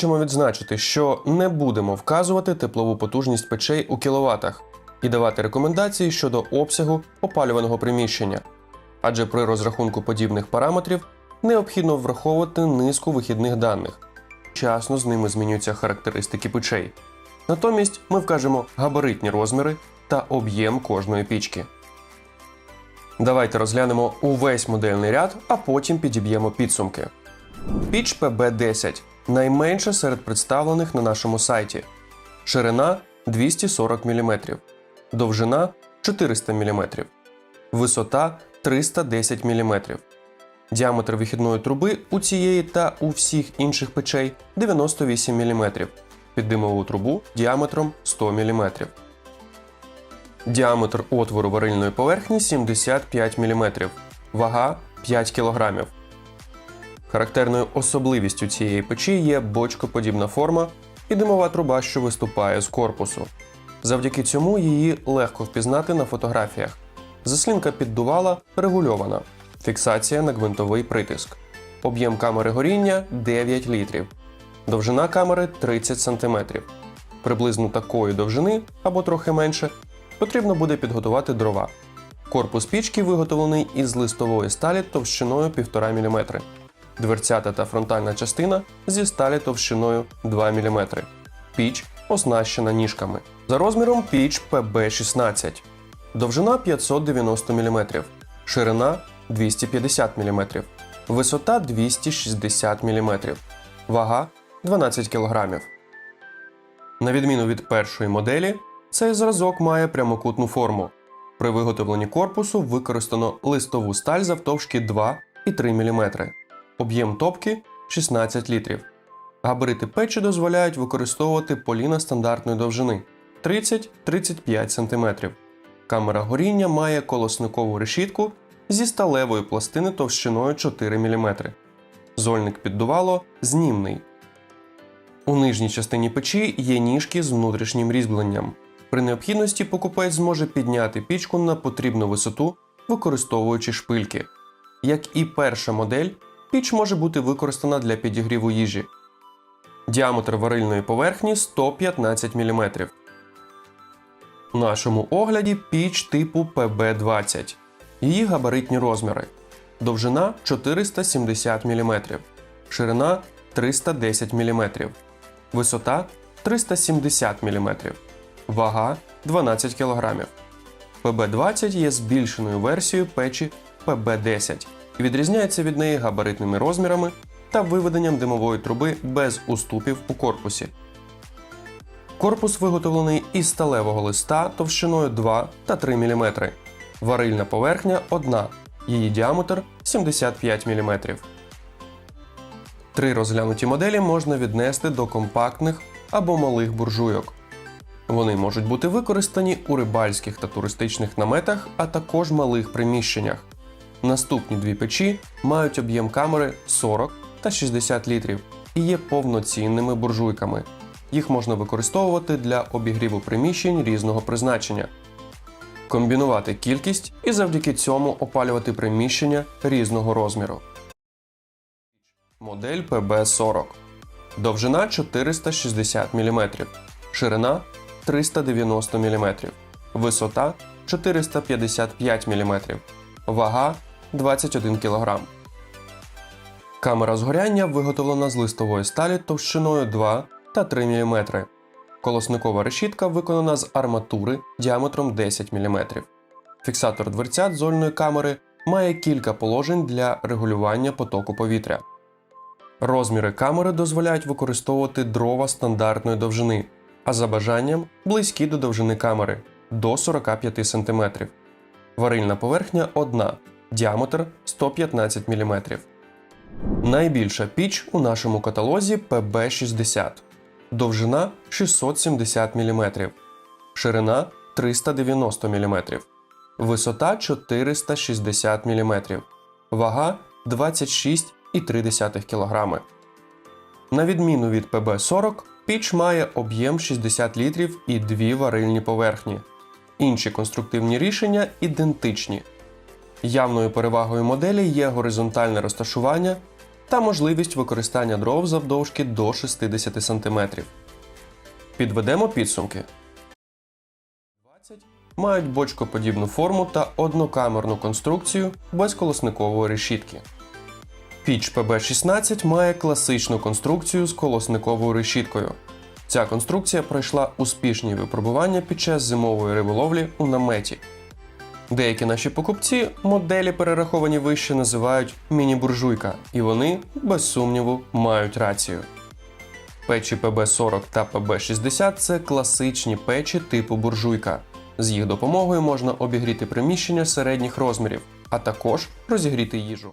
Хочемо відзначити, що не будемо вказувати теплову потужність печей у кіловатах і давати рекомендації щодо обсягу опалюваного приміщення, адже при розрахунку подібних параметрів необхідно враховувати низку вихідних даних. Часно з ними змінюються характеристики печей. Натомість ми вкажемо габаритні розміри та об'єм кожної пічки. Давайте розглянемо увесь модельний ряд, а потім підіб'ємо підсумки. Піч PB10 найменша серед представлених на нашому сайті. Ширина 240 мм, довжина 400 мм, висота 310 мм. Діаметр вихідної труби у цієї та у всіх інших печей 98 мм, під димову трубу діаметром 100 мм. Діаметр отвору варильної поверхні 75 мм, вага 5 кг. Характерною особливістю цієї печі є бочкоподібна форма і димова труба, що виступає з корпусу. Завдяки цьому її легко впізнати на фотографіях. Заслінка піддувала регульована, фіксація на гвинтовий притиск. Об'єм камери горіння 9 літрів. Довжина камери 30 см. Приблизно такої довжини або трохи менше потрібно буде підготувати дрова. Корпус пічки виготовлений із листової сталі товщиною 1,5 мм. Дверцята та фронтальна частина зі сталі товщиною 2 мм. Піч оснащена ніжками. За розміром піч PB16. Довжина 590 мм, ширина 250 мм, висота 260 мм, вага 12 кг. На відміну від першої моделі, цей зразок має прямокутну форму. При виготовленні корпусу використано листову сталь завтовшки 2 і 3 мм. Об'єм топки 16 літрів. Габарити печі дозволяють використовувати поліна стандартної довжини 30-35 см. Камера горіння має колосникову решітку зі сталевої пластини товщиною 4 мм. Зольник піддувало знімний. У нижній частині печі є ніжки з внутрішнім різьбленням. При необхідності покупець зможе підняти пічку на потрібну висоту, використовуючи шпильки. Як і перша модель, піч може бути використана для підігріву їжі. Діаметр варильної поверхні 115 мм. У нашому огляді піч типу PB20. Її габаритні розміри. Довжина 470 мм, ширина 310 мм, висота 370 мм, вага 12 кг. PB20 є збільшеною версією печі PB10 і відрізняється від неї габаритними розмірами та виведенням димової труби без уступів у корпусі. Корпус виготовлений із сталевого листа товщиною 2 та 3 мм. Варильна поверхня одна, її діаметр 75 мм. Три розглянуті моделі можна віднести до компактних або малих буржуйок. Вони можуть бути використані у рибальських та туристичних наметах, а також малих приміщеннях. Наступні дві печі мають об'єм камери 40 та 60 літрів і є повноцінними буржуйками. Їх можна використовувати для обігріву приміщень різного призначення, комбінувати кількість і завдяки цьому опалювати приміщення різного розміру. Модель PB40. Довжина 460 мм, ширина 390 мм, висота 455 мм, вага 21 кг. Камера згоряння виготовлена з листової сталі товщиною 2 та 3 мм. Колосникова решітка виконана з арматури діаметром 10 мм. Фіксатор дверцят зольної камери має кілька положень для регулювання потоку повітря. Розміри камери дозволяють використовувати дрова стандартної довжини, а за бажанням близькі до довжини камери до 45 см. Варильна поверхня одна, діаметр 115 мм. Найбільша піч у нашому каталозі PB60. Довжина 670 мм, ширина 390 мм, висота 460 мм, вага 26,3 кг. На відміну від PB40, піч має об'єм 60 літрів і дві варильні поверхні. Інші конструктивні рішення ідентичні. Явною перевагою моделі є горизонтальне розташування та можливість використання дров завдовжки до 60 см. Підведемо підсумки. 20 мають бочкоподібну форму та однокамерну конструкцію без колосникової решітки. Піч ПБ-16 має класичну конструкцію з колосниковою решіткою. Ця конструкція пройшла успішні випробування під час зимової риболовлі у наметі. Деякі наші покупці моделі, перераховані вище, називають міні-буржуйка, і вони, без сумніву, мають рацію. Печі ПБ-40 та ПБ-60 це класичні печі типу буржуйка. З їх допомогою можна обігріти приміщення середніх розмірів, а також розігріти їжу.